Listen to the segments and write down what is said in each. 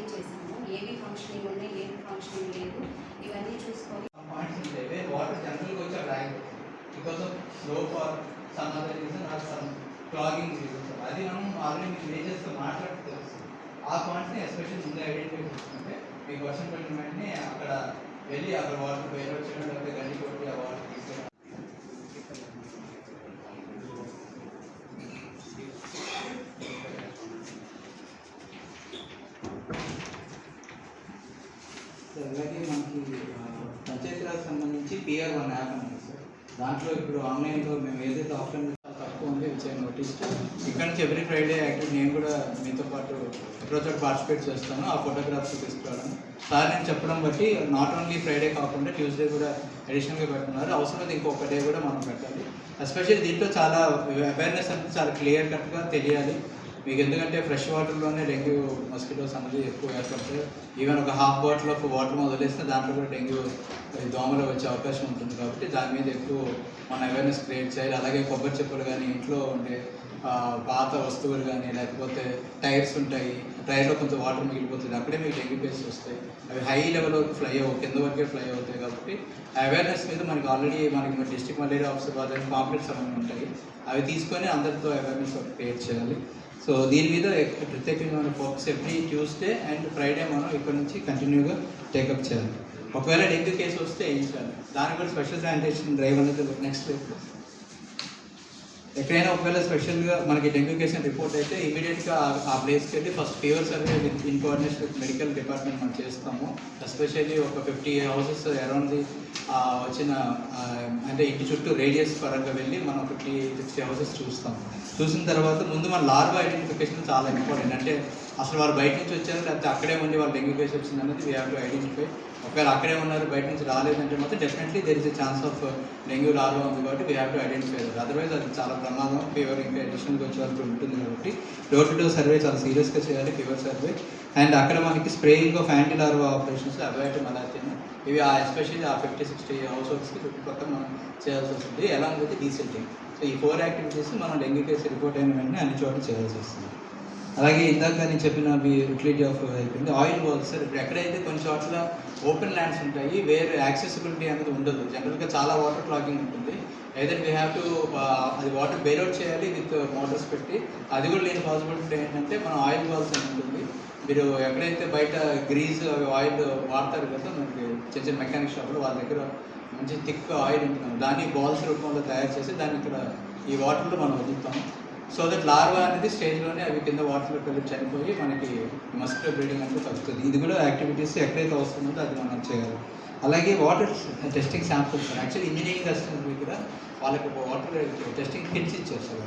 Identify చేసాము ఏవి functioning ఉన్నాయి ఏవి ఫంక్షనింగ్ లేదు ఇవన్నీ చూసుకొని ఉంటాయి water because of slow far some other reason or some clogging అది మనం ఆల్రెడీ మీకు మేజర్స్తో మాట్లాడితే తెలుస్తుంది. ఆ పాయింట్స్ని ఎస్పెషల్ ముందు ఐడెంటిఫై చేసుకుంటే మీకు వర్షం పడిన వెంటనే అక్కడ వెళ్ళి అక్కడ వాటర్ వేరే వచ్చేయడం లేకపోతే గండి కొట్టి ఆ వాటర్ తీసేయడం సార్ అలాగే మనకి ఆ, పంచాయతీరాజ్ సంబంధించి పిఆర్ వన్ యాప్ ఉంది సార్. దాంట్లో ఇప్పుడు ఆన్లైన్లో మేము ఏదైతే ఆప్షన్ తక్కువ ఉంది వచ్చాయి నోటీస్ ఇక్కడ నుంచి ఎవ్రీ ఫ్రైడే యాక్టివ్ నేను కూడా మీతో పాటు ఎప్పుడో పార్టిసిపేట్ చేస్తాను ఆ ఫోటోగ్రాఫ్స్ తీసుకురావడం సార్ నేను చెప్పడం బట్టి నాట్ ఓన్లీ ఫ్రైడే కాకుండా ట్యూస్డే కూడా అడిషనల్గా పెట్టున్నారు అవసరం ఇంకొక డే కూడా మనం పెట్టాలి. ఎస్పెషల్లీ దీంట్లో చాలా అవేర్నెస్ అంటే చాలా క్లియర్ కట్గా తెలియాలి. మీకు ఎందుకంటే ఫ్రెష్ వాటర్లోనే డెంగ్యూ మస్కిటోస్ అనేది ఎక్కువ ఏర్పడతాయి ఈవెన్ ఒక హాఫ్ బాటిల్ ఆఫ్ వాటర్ వదిలేస్తే దాంట్లో కూడా డెంగ్యూ దోమలు వచ్చే అవకాశం ఉంటుంది కాబట్టి దాని మీద ఎక్కువ మన అవేర్నెస్ క్రియేట్ చేయాలి. అలాగే కొబ్బరి చెప్పులు కానీ ఇంట్లో ఉండే పాత వస్తువులు కానీ లేకపోతే టైర్స్ ఉంటాయి. టైర్లో కొంచెం వాటర్ మిగిలిపోతుంది. అక్కడే మీకు డెంగ్యూ పేస్ట్ వస్తాయి. అవి హై లెవెల్లో ఫ్లై అవ్వ కింద వరకే ఫ్లై అవుతాయి కాబట్టి అవేర్నెస్ మీద మనకి ఆల్రెడీ మనకి డిస్ట్రిక్ట్ మలేరియా ఆఫీసర్ వాళ్ళ కాంప్లెక్స్ అవన్నీ ఉంటాయి. అవి తీసుకొని అందరితో అవేర్నెస్ క్రియేట్ చేయాలి. సో దీని మీద ప్రత్యేకంగా మనం focus every Tuesday and Friday మనం ఇక్కడ నుంచి కంటిన్యూగా టేకప్ చేయాలి. ఒకవేళ డెంగ్యూ కేసు వస్తే ఏం చేయాలి? దానికి కూడా స్పెషల్ శానిటేషన్ డ్రైవ్ అనేది నెక్స్ట్ ఎక్కడైనా ఒకవేళ స్పెషల్గా మనకి డెంగ్యూ కేసు రిపోర్ట్ అయితే ఇమీడియట్గా ఆ ప్లేస్కి వెళ్ళి first fever survey with in coordination with medical department మనం చేస్తాము. ఎస్పెషల్లీ ఒక ఫిఫ్టీ హౌసెస్ అరౌండ్ ది వచ్చిన అంటే ఇంటి చుట్టూ రేడియస్ పరంగా వెళ్ళి మనం ఫిఫ్టీ సిక్స్టీ హౌసెస్ చూస్తాం చూసిన తర్వాత ముందు మన లార్వా ఐడెంటిఫికేషన్ చాలా ఇంపార్టెంట్. అంటే అసలు వారు బయట నుంచి వచ్చారు లేకపోతే అక్కడే ఉండి వాళ్ళు డెంగ్యూ కేసు వచ్చింది అనేది వీ హ్యావ్ టు ఐడెంటిఫై ఒకవేళ అక్కడే ఉన్నారు బయట నుంచి రాలేదంటే మాత్రం definitely there is a chance of dengue larva ఉంది కాబట్టి we have to identify otherwise అది చాలా ప్రమాదం ఫీవర్ ఇంకా అడిషనల్గా వచ్చే వరకు ఉంటుంది కాబట్టి డోర్ టు డోర్ సర్వే చాలా సీరియస్గా చేయాలి ఫీవర్ సర్వే అండ్ అక్కడ మనకి spraying of anti larva operations avoid malathion ఇవి ఆ ఎస్పెషల్లీ ఆ ఫిఫ్టీ సిక్స్టీ హౌస్ హోల్డ్స్కి చుట్టుపక్కల మనం చేయాల్సి వస్తుంది ఎలా విత్ డీసెంటింగ్ సో ఈ ఫోర్ యాక్టివిటీస్ మనం డెంగ్యూ కేసు రిపోర్ట్ అయిన వెంటనే అన్ని చోట్ల చేయాల్సి వస్తుంది. అలాగే ఇందాక నేను చెప్పిన యూటిలిటీ ఆఫ్ అయిపోయింది ఆయిల్ వాల్స్ సార్ ఇప్పుడు ఎక్కడైతే కొన్ని చోట్ల ఓపెన్ ల్యాండ్స్ ఉంటాయి వేరే యాక్సెసిబిలిటీ అనేది ఉండదు. జనరల్గా చాలా వాటర్ క్లాగింగ్ ఉంటుంది. అయితే వీ హ్యావ్ టు అది వాటర్ బెయిల్అవుట్ చేయాలి విత్ మోటార్స్ పెట్టి. అది కూడా లేని పాసిబిలిటీ ఏంటంటే మనం ఆయిల్ వాల్స్ అని ఉంటుంది. మీరు ఎక్కడైతే బయట గ్రీజ్ అవి ఆయిల్ వాడతారు కదా మనకి చిన్న చిన్న మెకానిక్ షాప్లో వాళ్ళ దగ్గర మంచి థిక్ ఆయిల్ ఉంటుంది. దాన్ని బాల్స్ రూపంలో తయారు చేసి దాన్ని ఇక్కడ ఈ వాటర్లో మనం వదులుతాం. సో దట్ లార్వా అనేది స్టేజ్లోనే అవి కింద వాటర్లోకి వెళ్ళి చనిపోయి మనకి మస్కిటో బ్రీడింగ్ అనేది తగ్గుతుంది. ఇది కూడా యాక్టివిటీస్ ఎక్కడైతే వస్తుందో అది మనం చేయాలి. అలాగే water testing samples actually engineering customer దగ్గర వాళ్ళకి వాటర్ టెస్టింగ్ కిట్స్ ఇచ్చారు sir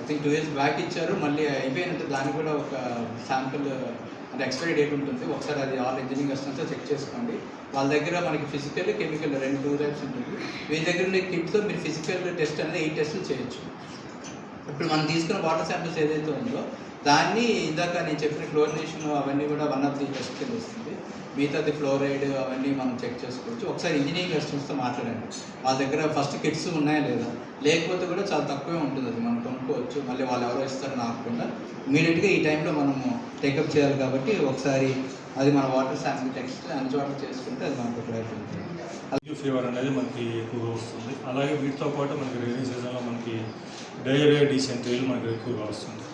I think two years back ఇచ్చారు. మళ్ళీ అయిపోయినట్టు దానికి కూడా ఒక శాంపుల్ అంటే ఎక్స్పైరీ డేట్ ఉంటుంది. ఒకసారి అది ఆల్ ఇంజనీరింగ్ కస్టమర్స్ చెక్ చేసుకోండి. వాళ్ళ దగ్గర మనకి ఫిజికల్ కెమికల్ రెండు టూ టైప్స్ ఉంటుంది. వీళ్ళ దగ్గర ఉండే కిట్తో మీరు ఫిజికల్ టెస్ట్ అనేది ఎయిట్ టెస్టులు చేయొచ్చు. ఇప్పుడు మనం తీసుకున్న వాటర్ శాంపిల్స్ ఏదైతే ఉందో దాన్ని ఇందాక నేను చెప్పిన క్లోరినేషన్ అవన్నీ కూడా వన్ ఆఫ్ ది టెస్ట్ కింద వస్తుంది. మిగతాది ఫ్లోరైడ్ అవన్నీ మనం చెక్ చేసుకోవచ్చు. ఒకసారి ఇంజనీరింగ్ కస్టమర్స్తో మాట్లాడండి. వాళ్ళ దగ్గర ఫస్ట్ కిట్స్ ఉన్నాయా లేదా? లేకపోతే కూడా చాలా తక్కువే ఉంటుంది అది మనం కొనుక్కోవచ్చు. మళ్ళీ వాళ్ళు ఎవరో ఇస్తారని నాకుండా ఇమీడియట్గా ఈ టైంలో మనము టేకప్ చేయాలి కాబట్టి ఒకసారి అది మన వాటర్ శాంపిల్ టెక్స్ట్ అన్ని చోట్ల చేసుకుంటే అది మనకు రైట్ ఫీవర్ అనేది మనకి ఎక్కువగా వస్తుంది. అలాగే వీటితో పాటు మనకి రైనీ సీజన్లో మనకి డయేరియా డిసెంట్రీలు మనకి ఎక్కువగా వస్తుంది.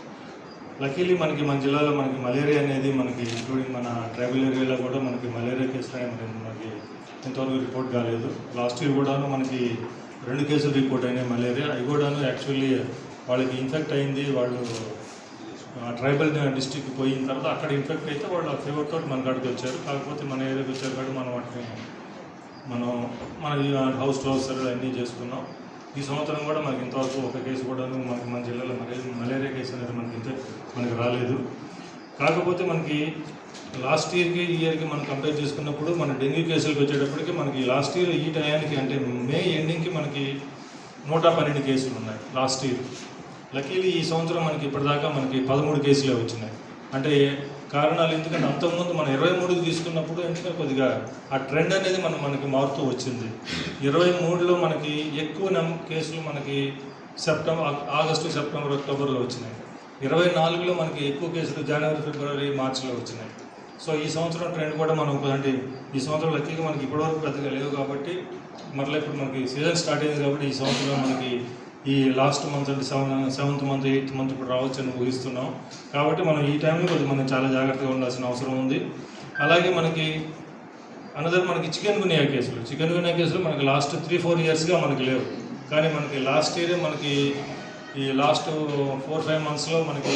లక్కీలీ మనకి మన జిల్లాలో మనకి మలేరియా అనేది మనకి ఇంక్లూడింగ్ మన ట్రైబల్ ఏరియాలో కూడా మనకి మలేరియా కేసులు అనేవి మనకి ఇంతవరకు రిపోర్ట్ కాలేదు. లాస్ట్ ఇయర్ కూడాను మనకి రెండు కేసులు రిపోర్ట్ అయినాయి మలేరియా. అవి కూడాను యాక్చువల్లీ వాళ్ళకి ఇన్ఫెక్ట్ అయింది. వాళ్ళు ట్రైబల్ డిస్టిక్ పోయిన తర్వాత అక్కడ ఇన్ఫెక్ట్ అయితే వాళ్ళు ఆ ఫీవర్తో తోటి మన కాడికి వచ్చారు. కాకపోతే మన ఏరియాకి వచ్చారు కాబట్టి మనం వాటిని మనం మన హౌస్ హౌస్ క్లోజర్ అన్నీ చేసుకున్నాం. ఈ సంవత్సరం కూడా మనకి ఇంతవరకు ఒక కేసు కూడా మనకి మన జిల్లాలో మలేరియా మలేరియా కేసు అనేది మనకి ఇంత మనకి రాలేదు. కాకపోతే మనకి లాస్ట్ ఇయర్కి ఈ ఇయర్కి మనం కంపేర్ చేసుకున్నప్పుడు మన డెంగ్యూ కేసులకు వచ్చేటప్పటికి మనకి లాస్ట్ ఇయర్ ఈ టయానికి అంటే మే ఎండింగ్కి మనకి నూట పన్నెండు కేసులు ఉన్నాయి లాస్ట్ ఇయర్. లక్కీలీ ఈ సంవత్సరం మనకి ఇప్పటిదాకా మనకి పదమూడు కేసులే వచ్చినాయి. అంటే కారణాలు ఎందుకంటే అంతకుముందు మనం ఇరవై మూడుకి తీసుకున్నప్పుడు ఎందుకంటే కొద్దిగా ఆ ట్రెండ్ అనేది మనం మనకి మారుతూ వచ్చింది. ఇరవై మూడులో మనకి ఎక్కువ నమ్ కేసులు మనకి సెప్టెంబర్ ఆగస్టు సెప్టెంబర్ అక్టోబర్లో వచ్చినాయి. ఇరవై నాలుగులో మనకి ఎక్కువ కేసులు జనవరి ఫిబ్రవరి మార్చిలో వచ్చినాయి. సో ఈ సంవత్సరం ట్రెండ్ కూడా మనం అంటే ఈ సంవత్సరం లక్కీగా మనకి ఇప్పటివరకు పెద్దగా లేవు కాబట్టి మరలా ఇప్పుడు మనకి సీజన్ స్టార్ట్ అయింది కాబట్టి ఈ సంవత్సరం మనకి ఈ లాస్ట్ మంత్ అంటే seven seventh month eighth month ఇప్పుడు అని ఊహిస్తున్నాం. కాబట్టి మనం ఈ టైంలో కొద్దిగా మనం చాలా జాగ్రత్తగా ఉండాల్సిన అవసరం ఉంది. అలాగే మనకి అనదర్ మనకి చికెన్ గునియా కేసులు. చికెన్ గునియా కేసులు మనకి లాస్ట్ త్రీ ఫోర్ ఇయర్స్గా మనకి లేవు. కానీ మనకి లాస్ట్ ఇయరే మనకి ఈ లాస్ట్ ఫోర్ ఫైవ్ మంత్స్లో మనకి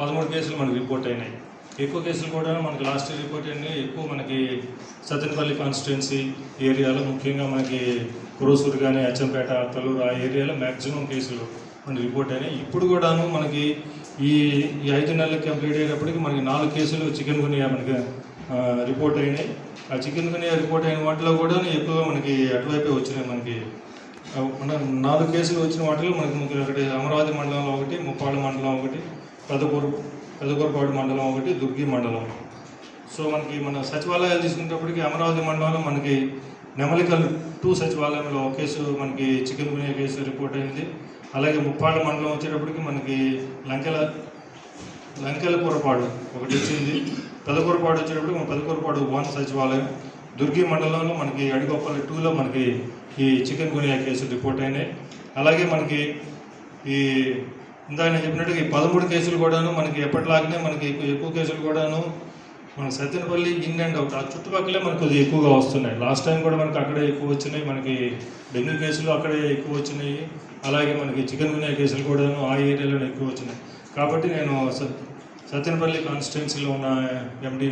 పదమూడు కేసులు మనకి రిపోర్ట్ అయినాయి. ఎక్కువ కేసులు కూడా మనకి లాస్ట్ ఇయర్ రిపోర్ట్ అయినాయి. ఎక్కువ మనకి సత్తెనపల్లి కాన్స్టిట్యున్సీ ఏరియాలో ముఖ్యంగా మనకి కురోసూరు కానీ అచ్చంపేట తలూరు ఆ ఏరియాలో మ్యాక్సిమం కేసులు మన రిపోర్ట్ అయినాయి. ఇప్పుడు కూడాను మనకి ఈ ఈ ఐదు నెలలు కంప్లీట్ అయ్యేటప్పటికి మనకి నాలుగు కేసులు చికెన్ గునియా మనకి రిపోర్ట్ అయినాయి. ఆ చికెన్ గునియా రిపోర్ట్ అయిన వాటిలో కూడా ఎక్కువగా మనకి అటువైపే వచ్చినాయి మనకి. మన నాలుగు కేసులు వచ్చిన వాటిలో మనకి ముగ్గురు ఒకటి అమరావతి మండలంలో ఒకటి ముప్పాడు మండలం ఒకటి పెదకూరు పెదకూరుపాడు మండలం ఒకటి దుర్గి మండలం. సో మనకి మన సచివాలయాలు తీసుకునేటప్పటికి అమరావతి మండలంలో మనకి నెమలికల్ టూ సచివాలయంలో ఒక కేసు మనకి చికెన్ గునియా కేసు రిపోర్ట్ అయింది. అలాగే ముప్పాళ్ళ మండలం వచ్చేటప్పటికి మనకి లంకెల లంకెల కూరపాడు ఒకటి వచ్చింది. పెదకూరపాడు వచ్చేటప్పుడు మన పెదకూరపాడు వన్ సచివాలయం. దుర్గి మండలంలో మనకి అడిగొప్పల్లి టూలో మనకి ఈ చికెన్ గునియా కేసులు రిపోర్ట్ అయినాయి. అలాగే మనకి ఈ ఇందాక నేను చెప్పినట్టుగా ఈ పదమూడు కేసులు కూడాను మనకి ఎప్పటిలాగానే మనకి ఎక్కువ కేసులు కూడాను మన సత్యనపల్లి ఇన్ అండ్ అవుట్ ఆ చుట్టుపక్కలే మనకు కొద్దిగా ఎక్కువగా వస్తున్నాయి. లాస్ట్ టైం కూడా మనకు అక్కడే ఎక్కువ వచ్చినాయి. మనకి డెంగ్యూ కేసులు అక్కడే ఎక్కువ వచ్చినాయి. అలాగే మనకి చికెన్ గునియా కేసులు కూడాను ఆ ఏరియాలోనే ఎక్కువ వచ్చినాయి. కాబట్టి నేను సత్యనపల్లి కాన్స్టిట్యున్సీలో ఉన్న ఎండి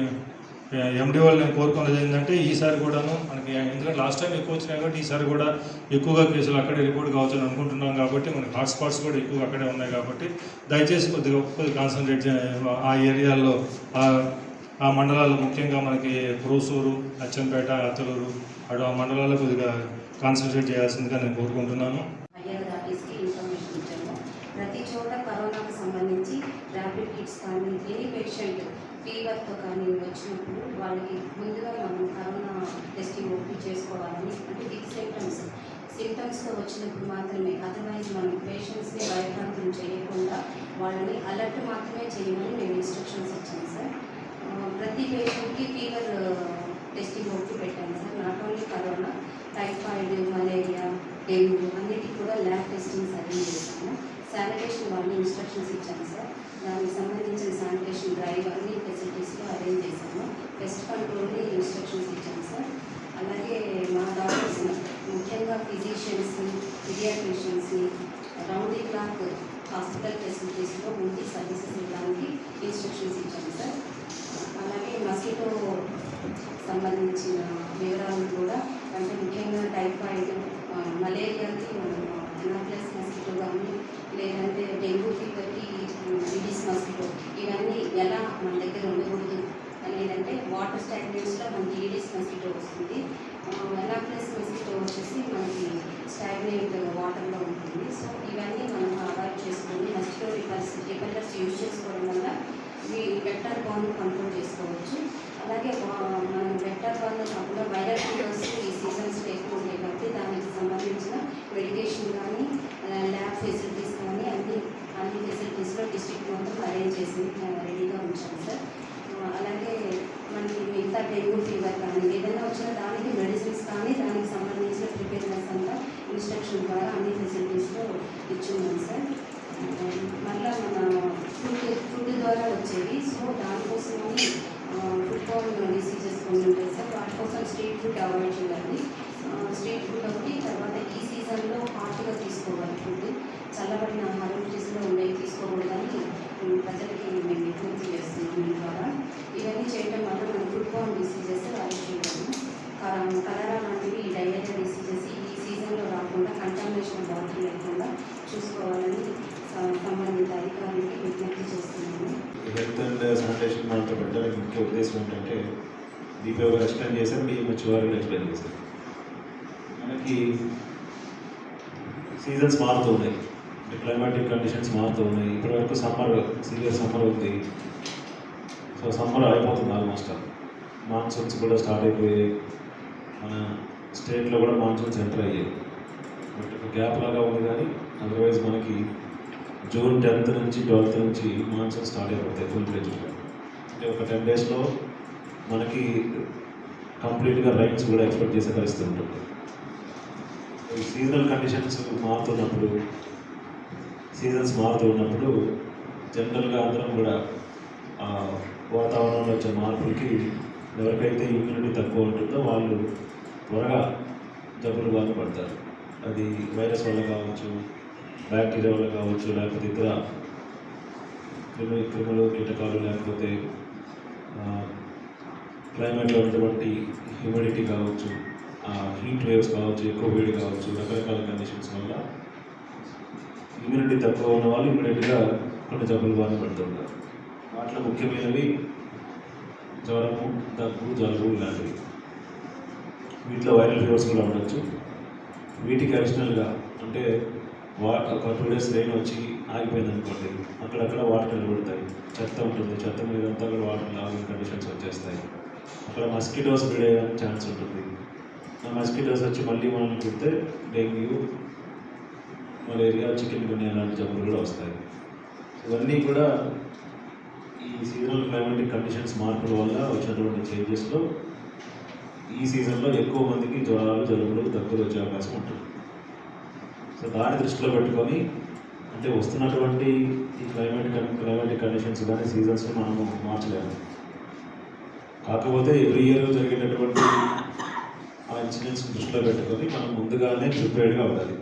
ఎండి వాళ్ళు నేను కోరుకున్నది ఏంటంటే ఈసారి కూడాను మనకి ఎందుకంటే లాస్ట్ టైం ఎక్కువ వచ్చినాయి కాబట్టి ఈసారి కూడా ఎక్కువగా కేసులు అక్కడే రిపోర్ట్ కావచ్చని అనుకుంటున్నాం కాబట్టి మనకి హాట్స్పాట్స్ కూడా ఎక్కువ అక్కడే ఉన్నాయి కాబట్టి దయచేసి కొద్దిగా కొద్దిగా కాన్సన్ట్రేట్ ఆ ఏరియాల్లో ఆ మండలాలు ముఖ్యంగా మనకి క్రూసూరు అచ్చంపేట అత్తలూరు అటు ఆ మండలాల్లో కొద్దిగా కాన్సన్ట్రేట్ చేయాల్సిందిగా నేను కోరుకుంటున్నాను. ఇన్ఫర్మేషన్ ప్రతి చోట కరోనాకు సంబంధించి ర్యాపిడ్ కిట్స్ కానీ ఎనీ పేషెంట్ ఫీవర్తో కానీ వచ్చినప్పుడు వాళ్ళకి ముందుగా మనం కరోనా టెస్టింగ్ ఓపీ చేసుకోవాలని అంటే విత్ సిమ్టమ్స్ సిమ్టమ్స్తో వచ్చినప్పుడు మాత్రమే. అదర్వైజ్ మనం పేషెంట్స్ని భయభ్రాంతం చేయకుండా వాళ్ళని అలర్ట్ మాత్రమే చేయమని మేము ఇన్స్ట్రక్షన్స్ ఇచ్చాము సార్. ప్రతి పేషెంట్కి ఫీవర్ టెస్టింగ్ ఓపీ పెట్టాను sir. Not only corona typhoid malaria dengue అన్నిటికీ కూడా ల్యాబ్ టెస్టింగ్స్ అరేంజ్ చేశాను. శానిటేషన్ వాళ్ళని ఇన్స్ట్రక్షన్స్ ఇచ్చాను సార్. దానికి సంబంధించిన శానిటేషన్ డ్రైవ్ అన్ని ఫెసిలిటీస్లో అరేంజ్ చేశాము పెస్ట్ కంట్రోల్ని ఇన్స్ట్రక్షన్స్ ఇచ్చాము సార్ అలాగే మా డాక్టర్స్ ముఖ్యంగా ఫిజిషియన్స్ని పిడియాట్రిషియన్స్ని రౌండ్ ది క్లాక్ హాస్పిటల్ ఫెసిలిటీస్లో ఉండి సర్వీసెస్ ఇవ్వడానికి ఇన్స్ట్రక్షన్స్ ఇచ్చాము సార్ అలాగే మస్కిటో సంబంధించిన వివరాలు కూడా అంటే ముఖ్యంగా టైఫాయిడ్ ఆ, మలేరియాకి ఎనాప్లస్ మస్కిటో కానీ లేదంటే డెంగ్యూ ఫీవర్కి విడిస్ మస్కిటో ఇవన్నీ ఎలా మన దగ్గర ఉండకూడదు అనేదంటే వాటర్ స్టాగ్నెంట్స్లో మనకి ఈడిస్ మస్కిటో వస్తుంది ఎనాప్లస్ మస్కిటో వచ్చేసి మనకి స్టాగ్నెంట్ వాటర్లో ఉంటుంది సో ఇవన్నీ మనం అవాయిడ్ చేసుకొని మస్కిటో రిపల్స్ రిపెల్లర్స్ యూజ్ చేసుకోవడం వల్ల ఈ వెక్టర్ బాండ్ కంట్రోల్ చేసుకోవచ్చు అలాగే వా- మనం వెక్టర్ బాండ్ కాకుండా వైరల్ ఫీవర్స్ ఈ సీజన్స్ ఎక్కువ ఉంటాయి కాబట్టి దానికి సంబంధించిన మెడికేషన్ కానీ ల్యాబ్ ఫెసిలిటీస్ కానీ అన్ని అన్ని ఫెసిలిటీస్లో డిస్ట్రిక్ట్ మొత్తం అరేంజ్ చేసి రెడీగా ఉంచాం సార్ ఆ, అలాగే మనకి మిగతా డెంగ్యూ ఫీవర్ కానీ ఏదైనా వచ్చినా దానికి మెడిసిన్స్ కానీ దానికి సంబంధించిన ప్రిపేర్నెస్ అంతా ఇన్స్ట్రక్షన్ ద్వారా అన్ని ఫెసిలిటీస్లో ఇచ్చున్నాం సార్ ఆ, మళ్ళా మన ఫుడ్ ఫుడ్ ద్వారా వచ్చేవి సో దానికోసమని ఫుడ్ బాల్ డిసీజెస్ కొన్ని ఉంటాయి సార్ వాటి కోసం స్ట్రీట్ ఫుడ్ అవాయిడ్ చేయాలి. స్ట్రీట్ ఫుడ్ ఒకటి తర్వాత ఈ సీజన్లో హాట్గా తీసుకోవాలి ఫుడ్ చల్లబడిన ఆహారం ఫ్రిడ్జ్లో ఉండేవి తీసుకోకూడదని ప్రజలకి మేము విజ్ఞప్తి చేస్తున్నాం మీ ద్వారా. ఇవన్నీ చేయడం వల్ల మనం ఫుడ్ బాల్ డిసీజెస్ అవాయిడ్ చేయగలము కలరా లాంటివి డయేరియా డిసీజెస్ ఈ సీజన్లో రాకుండా కంటామినేషన్ వాటర్ లేకుండా చూసుకోవాలని సంబంధిత అధికారులకి విజ్ఞప్తి హెల్త్ అండ్ శానిటేషన్ దాంట్లో పెట్టడానికి ముఖ్య ఉద్దేశం ఏంటంటే దీపే గారు ఎక్స్ప్లెయిన్ చేశారు మీ మధ్యవారు ఎక్స్ప్లెయిన్ చేశారు. మనకి సీజన్స్ మారుతూ ఉన్నాయి. అంటే క్లైమాటిక్ కండిషన్స్ మారుతూ ఉన్నాయి. ఇప్పటివరకు సమ్మర్ సీరియస్ సమ్మర్ ఉంది. సో సమ్మర్ అయిపోతుంది ఆల్మోస్ట్. మాన్సూన్స్ కూడా స్టార్ట్ అయిపోయాయి. మన స్టేట్లో కూడా మాన్సూన్స్ ఎంటర్ అయ్యాయి. బట్ గ్యాప్ లాగా ఉంది కానీ అదర్వైజ్ మనకి జూన్ టెన్త్ నుంచి ట్వెల్త్ నుంచి మాన్సూన్ స్టార్ట్ అయిపోతాయి ఫుల్ ఫ్లెజ్గా అంటే ఒక టెన్ డేస్లో మనకి కంప్లీట్గా రైట్స్ కూడా ఎక్స్పెక్ట్ చేసే పరిస్థితి ఉంటుంది. సీజనల్ కండిషన్స్ మారుతున్నప్పుడు సీజన్స్ మారుతూ ఉన్నప్పుడు జనరల్గా అందరం కూడా వాతావరణంలో వచ్చే మార్పులకి ఎవరికైతే ఇమ్యూనిటీ తక్కువ ఉంటుందో వాళ్ళు త్వరగా జబ్బులు బాధపడతారు. అది వైరస్ వల్ల కావచ్చు బ్యాక్టీరియా వల్ల కావచ్చు లేకపోతే ఇతర క్రిమి క్రిములు కీటకాలు లేకపోతే క్లైమేట్లో ఉన్నటువంటి హ్యూమిడిటీ కావచ్చు హీట్ వేవ్స్ కావచ్చు ఎక్కువ వేడి కావచ్చు రకరకాల కండిషన్స్ వల్ల ఇమ్యూనిటీ తక్కువ ఉన్న వాళ్ళు ఇమ్యూనిటీగా కొన్ని జబ్బులు బాగా పడుతుంటారు వాటిలో ముఖ్యమైనవి జ్వరము దగ్గు జలుబు ఇలాంటివి. వీటిలో వైరల్ ఫీవర్స్ కూడా ఉండొచ్చు. వీటికి అడిషనల్గా అంటే వాటర్ ఒక టూ డేస్ రెయిన్ వచ్చి ఆగిపోయింది అనుకోండి అక్కడక్కడ వాటర్ నిలబడతాయి. చెత్త ఉంటుంది చెత్త మీద అంతా కూడా వాటర్ లాగే కండిషన్స్ వచ్చేస్తాయి. అక్కడ మస్కిటోస్ బ్రీడ్ అయ్యే ఛాన్స్ ఉంటుంది. ఆ మస్కిటోస్ వచ్చి మళ్ళీ మనల్ని కుడితే డెంగ్యూ మలేరియా చికెన్ గుని లాంటి జబ్బులు కూడా వస్తాయి. ఇవన్నీ కూడా ఈ సీజనల్ క్లైమాటిక్ కండిషన్స్ మార్పుల వల్ల వచ్చినటువంటి చేంజెస్లో ఈ సీజన్లో ఎక్కువ మందికి జ్వరాలు జలుబులు దగ్గులు వచ్చే అవకాశం ఉంటుంది. సో దాన్ని దృష్టిలో పెట్టుకొని అంటే వస్తున్నటువంటి ఈ క్లైమేట్ క్లైమాటిక్ కండిషన్స్ కానీ సీజన్స్ మనము మార్చలేము. కాకపోతే ఎవ్రీ ఇయర్ జరిగేటటువంటి ఆ ఇన్సిడెంట్స్ దృష్టిలో పెట్టుకొని మనం ముందుగానే ప్రిపేర్డ్గా ఉండాలి.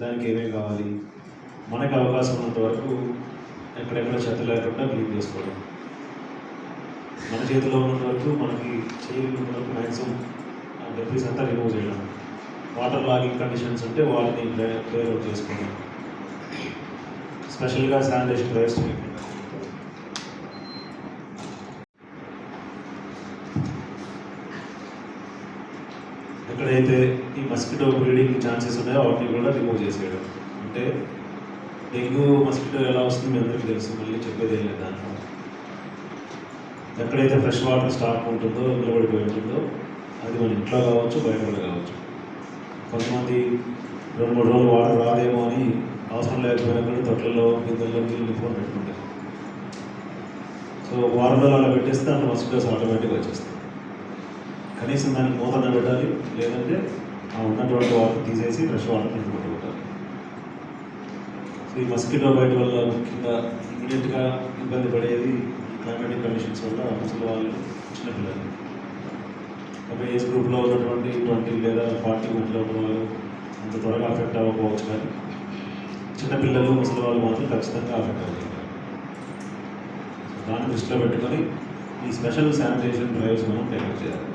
దానికి ఏమేమి కావాలి? మనకి అవకాశం ఉన్నంత వరకు ఎక్కడెక్కడ చెత్త లేకుండా క్లీన్ చేసుకోవడం. మన చేతిలో ఉన్నంత వరకు మనకి చేయగలిగినంత వరకు మ్యాక్సిమం డెబ్రీస్ అంతా రిమూవ్ చేయడం. వాటర్ లాగింగ్ కండిషన్స్ ఉంటే వాటిని క్లియర్ అవుట్ చేసుకున్నాం స్పెషల్గా శానిటేషన్ వేస్ట్ ఎక్కడైతే ఈ మస్కిటో బ్రీడింగ్ ఛాన్సెస్ ఉన్నాయో వాటిని కూడా రిమూవ్ చేసేయడం. అంటే డెంగ్యూ మస్కిటో ఎలా వస్తుంది మీ అందరికీ తెలుసు మళ్ళీ చెప్పేది ఏం లేదు దాంట్లో. ఎక్కడైతే ఫ్రెష్ వాటర్ స్టాక్ ఉంటుందో నిలబడిపోయి ఉంటుందో అది మన ఇంట్లో కావచ్చు బయట కూడా కావచ్చు. కొంతమంది రెండు మూడు రోజులు వాటర్ రాదేమో అని అవసరం లేకపోయినా కూడా తొట్లలో గిద్దల్లో నీళ్ళు ఫోన్ పెట్టుకుంటారు సో వారం రోజులు అలా పెట్టేస్తే దాంట్లో మస్కిటోస్ ఆటోమేటిక్గా వచ్చేస్తాయి కనీసం దానికి మూతన పెట్టాలి లేదంటే ఆ ఉన్నటువంటి వాటర్ తీసేసి ఫ్రెష్ వాటర్ పెట్టుకుంటూ ఉంటారు సో ఈ మస్కిటో బయట వల్ల ముఖ్యంగా ఇమీడియట్గా ఇబ్బంది పడేది క్లైమాటిక్ కండిషన్స్ వల్ల ముసలి వాళ్ళు చిన్నపిల్లలు ఒక ఏజ్ గ్రూప్లో ఉన్నటువంటి ట్వంటీ లేదా ఫార్టీ మధ్యలో ఉన్న వాళ్ళు అంత త్వరగా అఫెక్ట్ అవ్వకపోవచ్చు కానీ చిన్నపిల్లలు ముసలి వాళ్ళు మాత్రం ఖచ్చితంగా అఫెక్ట్ అవుతారు దాన్ని దృష్టిలో పెట్టుకొని ఈ స్పెషల్ శానిటేషన్ డ్రైవ్స్ మనం టేకప్ చేయాలి.